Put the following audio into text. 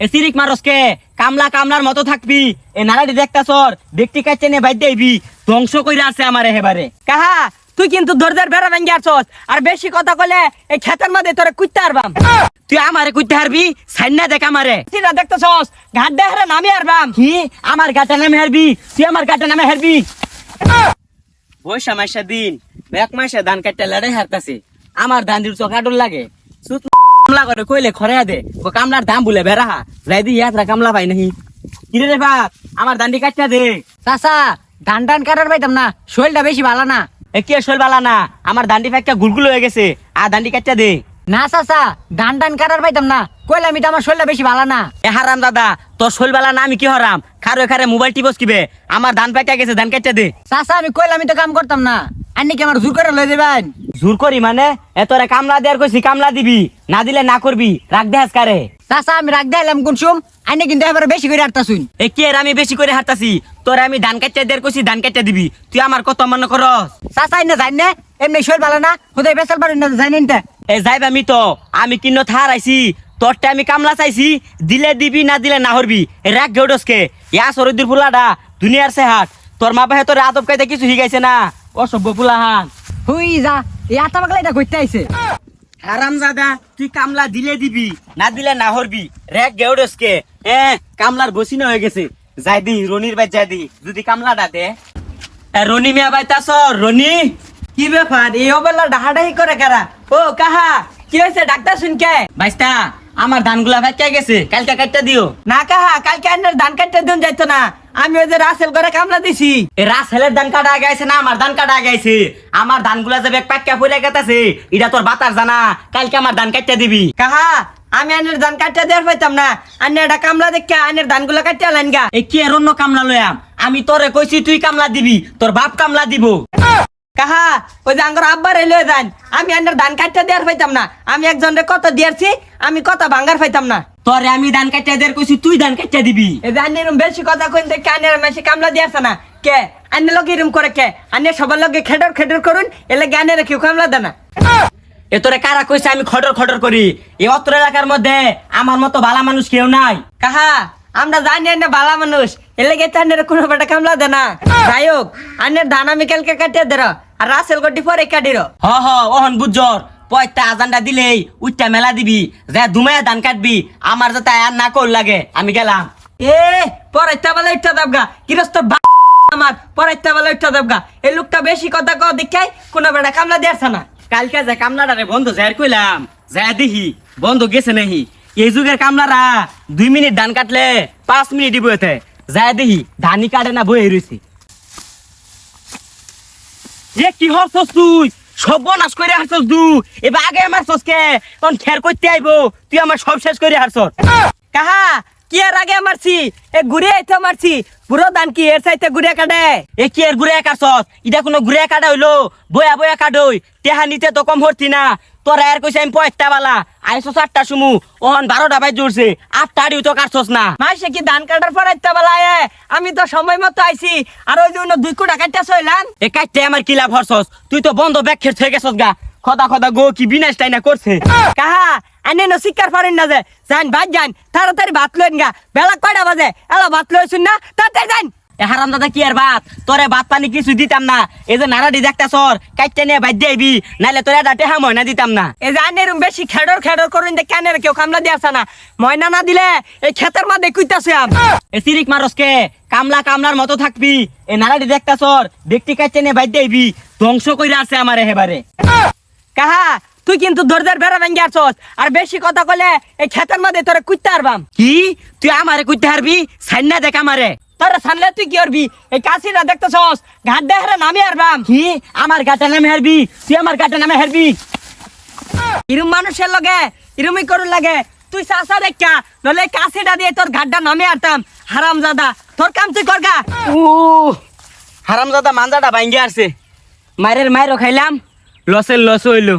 এ সিরিক মারসকে কামলা কামলার মতো থাকবি। এ নালাটি দেখতাছর ব্যক্তি কাছে নে বাইর দেবি ধ্বংস কইরা আছে আমারে হেবারে। কাহা, তুই কিন্তু দরজার বেড়া ভেঙ্গে আসছস আর বেশি কথা কইলে এই খেতের মধ্যে তোরে কুইতে আরবাম তুই আমারে কইতে হারবি? সাইনা দেখ আমারে। সিরা দেখতেছস, ঘাট দেহরে নামি আরবাম কি? আমার গাটা নামে হারবি? তুই আমার গাটা নামে হারবি? বৈশা মাসা দিন, এক মাসে ধান কাটতে লড়াই হারতাছে। আমার ধান দিল চকাটুল লাগে। কামলা করে কইলে খরে দে। ও কামলার দাম বলে বেড়া যাই দি ইয়াত্রা কামলা পাই নাহি। কিরে রে বাপ আমার দান্ডি কাটটা দে। চাচা ধান টান কাটার পাইতাম না শরীরটা বেশি ভালো না। এ কে শোল বালা না? আমার দান্ডি ফেকটা গুলগুল হয়ে গেছে। আর দান্ডি কাটটা দে। না চাচা ধান টান কাটার পাইতাম না। কইলে আমি তো আমার শরীরটা বেশি ভালো না। এ হারাম দাদা তোর শোল বালা না আমি কি হরাম? খারো খারে মোবাইল টিপস কিবে? আমার ধান ফেকা গেছে ধান কাটটা দে। চাচা আমি কইলে আমি তো কাম করতাম না। আন্নি কি আমার জোর করে লই দেবেন জোর করি মানে? এ তোরে কামলা দেয়ার কইছি কামলা দিবি। না দিলে না করবি। রাখ দেহাস কারে? চাচা আমি রাখ দিলাম কোন সুম আন্নি কিন্তু এবার বেশি করে আটতা শুন এ কি আমি বেশি করে হাঁটাছি তোরে আমি ধান কাটতে দেয়ার কইছি ধান কাটতে দিবি। তুই আমার কত মনে করস। চাচা ইন্না জানি না। এমনি শরীর ভালো না। হুদাই বেসাল পারেন না জানি না এ যাইব আমি তো আমি কিন্ন থার আইছি। তোরটা আমি কামলা চাইছি। দিলে দিবি না দিলে না হরবি। রাখ গেউডসকে ইয়া সরদির ফুলাডা দুনিয়ার সে হাট তোর মা বাহে তোর আদব কাইতে কিছু শিখাইছে না। অসভ্য ফুলাহান। হুই যা এই আতা বাকলা এটা করতে আইছে। হারাম দাদা তুই কামলা দিলে দিবি না দিলে না হরবি। রেক গেউডসকে। এ কামলার বসিনা হয়ে গেছে। যাই দি রনির বাই যাই দি। যদি কামলাটা দে। এ, রনি মিয়া বাই তাস রনি? কি ব্যাপার? এই অবেলা ডাহাডাহি করে কারা? ও কাহা? কি হয়েছে? ডাক্তার শুনকে? বাইস্তা। আমার ধানগুলা ফেটকে গেছে কালকে কাটতে দিও। না কাহা কালকে আন্নার ধান কাটতে দিন যাইতো না। আমি ওই যে রাসেল করে কামলা দিছি। এ রাসেলের ধান কাটা গেছে না আমার ধান কাটা গেছে আমার ধানগুলা যে ব্যাগ প্যাক্কা পড়ে গেছে এটা তোর বাতার জানা। কালকে আমার ধান কাটতে দিবি। কাহা আমি আন্নার ধান কাটতে দেওয়ার পাইতাম না। আন্নার একটা কামলা দেখে আন্নার ধানগুলো কাটতে আলেন গা। এ কি এর অন্য কামলা লয়াম আমি তোরে কইছি তুই কামলা দিবি তোর বাপ কামলা দিব। কাহা? ওই যে আঙ্গর আব্বার এলো যান। আমি আন্নার ধান কাটতে দেওয়ার পাইতাম না। আমি একজনের কত দিয়েছি আমি কত ভাঙ্গার পাইতাম না। তোরে আমি ধান কাটতে দের কইছি তুই ধান কাটতে দিবি। এই যে আন্নের বেশি কথা কইন দেখে আন্নের মেশি কামলা দিয়েছে না। কে? আন্নের লোক এরম করে কে? আন্নের সবার লোকে খেডর খেডর করুন এলে জ্ঞানের কেউ কামলা দেনা এ তোরে কারা কইছে আমি খটর খটর করি? এই অত্র এলাকার মধ্যে আমার মতো ভালা মানুষ কেউ নাই। কাহা? আমরা জানি আন্নে ভালা মানুষ এলে গেছে আন্নের কোনো বেটা কামলা দেনা যাই হোক আন্নের ধান আমি কালকে কাটিয়ে দের। আর রাসেল গড্ডি পরে কাটির। হ হ ওহন বুঝর পয়তা আজানটা দিলেই উচ্চা মেলা দিবি। যে দুমায়া ধান কাটবি। আমার যাতে আর না কর লাগে আমি গেলাম। এ পরাইতে বলে ইচ্ছা দেবগা বা আমার পরাইতে বলে ইচ্ছা দেবগা এই লোকটা বেশি কথা কও দেখাই কোনো বেটা কামলা দিয়েছে না। কালকে যে কামলাটারে বন্ধ যাই কইলাম যাই দিহি বন্ধ গেছে নাহি। এই যুগের কামলারা দুই মিনিট ধান কাটলে পাঁচ মিনিট দিব এতে। যাই দিহি ধানই কাটে না বই রয়েছে এ কি হরছস তুই? সর্বনাশ করে হারছস দু। এবার আগে আমার সসকে, তখন খের করতে আইবো। তুই আমার সব শেষ করে হারছস। কাহা? কি এর আগে মারছি? এ ঘুরে আইতে মারছি। বুড়ো দান কি এর চাইতে ঘুরে কাটে? এ কি এর ঘুরে কাটছস? এটা কোনো ঘুরে কাটা হইল? বয়া বয়া কাটই। তেহা নিতে তো কম হরতি না। তোর আর কইছে আমি পয়টা বালা। আইসো চারটা সুমু। ওহন বারোটা বাই জুড়ছে আটটা আড়িও তো কাটছস না। মাসে কি ধান কাটার পর আইতে বেলায় আমি তো সময় মতো আইছি। আর ওই জন্য দুই কোটা কাটতে চইলাম এ কাটতে আমার কি লাভ হরছস? তুই তো বন্ধ ব্যাগ খের থেকে গেছস গা। খদা খদা গো কি বিনাশ টাইনা করছে? কাহা? আনে ন শিকার পারেন না যে যান ভাত যান তাড়াতাড়ি ভাত লইন গা বেলা কয়টা বাজে? এলা ভাত লইছুন না? তাড়াতাড়ি যান এ হারাম দাদা, কি আর ভাত? তোরে ভাত পানি কিছু দিতাম না। এই যে নারাডি দেখতা সর কাটতে নিয়ে বাদ দিবি নাইলে তোরে ডাটে হা ময়না দিতাম না। এই যে আনের বেশি খেডর খেডর করুন দে কেনের কেউ কামলা দিয়েছে না? ময়না না দিলে, এই ক্ষেতের মধ্যে কুইতাছে আম। এ সিরিক মারসকে কামলা কামলার মতো থাকবি। এ নারাডি দেখতা সর ব্যক্তি কাটতে নিয়ে বাইর দিবি ধ্বংস কইরা আছে আমারে হেবারে কাহা? তুই কিন্তু দরজার বেড়া ভেঙ্গে আসছস। আর বেশি কথা কলে এই ক্ষেতের মধ্যে তোরে কুইতে আরবাম কি? তুই আমারে কইতে হারবি? সাইনা দেখ আমারে। তোরে সানলে তুই কি করবি এই কাশিটা দেখতেছস? ঘাট দেহরে নামি আরবাম কি? আমার গাটা নামে হারবি? তুই আমার গাটা নামে হারবি? ইরুম মানুষের লগে ইরুমি করুন লাগে। তুই চাষা দেখা নলে কাশিটা দিয়ে তোর ঘাটটা নামে আরতাম হারাম জাদা তোর কাম তুই করগা ও হারামজাদা মাঞ্জাটা ভাঙ্গে আসছে। মায়ের মায়েরও খাইলাম। লসের লস হইল।